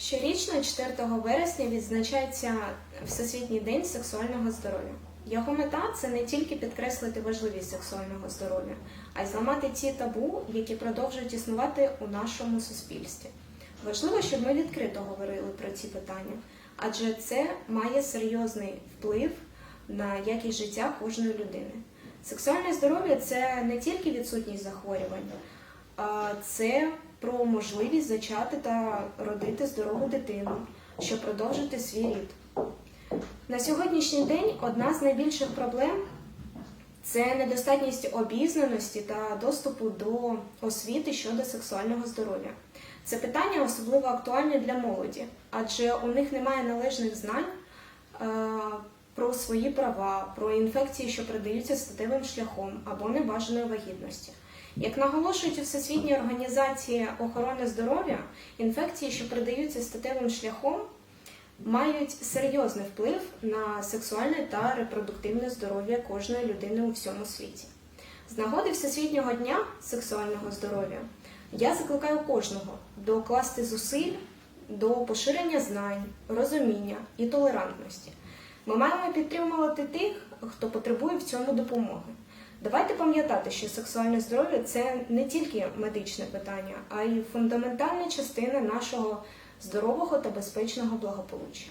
Щорічно 4 вересня відзначається Всесвітній день сексуального здоров'я. Його мета це не тільки підкреслити важливість сексуального здоров'я, а й зламати ті табу, які продовжують існувати у нашому суспільстві. Важливо, щоб ми відкрито говорили про ці питання, адже це має серйозний вплив на якість життя кожної людини. Сексуальне здоров'я це не тільки відсутність захворювань, це про можливість зачати та родити здорову дитину, щоб продовжити свій рід. На сьогоднішній день одна з найбільших проблем це недостатність обізнаності та доступу до освіти щодо сексуального здоров'я. Це питання особливо актуальне для молоді, адже у них немає належних знань про свої права, про інфекції, що передаються статевим шляхом або небажаної вагітності. Як наголошують у Всесвітній організації охорони здоров'я, інфекції, що передаються статевим шляхом, мають серйозний вплив на сексуальне та репродуктивне здоров'я кожної людини у всьому світі. З нагоди Всесвітнього дня сексуального здоров'я я закликаю кожного докласти зусиль до поширення знань, розуміння і толерантності. Ми маємо підтримувати тих, хто потребує в цьому допомоги. Давайте пам'ятати, що сексуальне здоров'я це не тільки медичне питання, а й фундаментальна частина нашого здорового та безпечного благополуччя.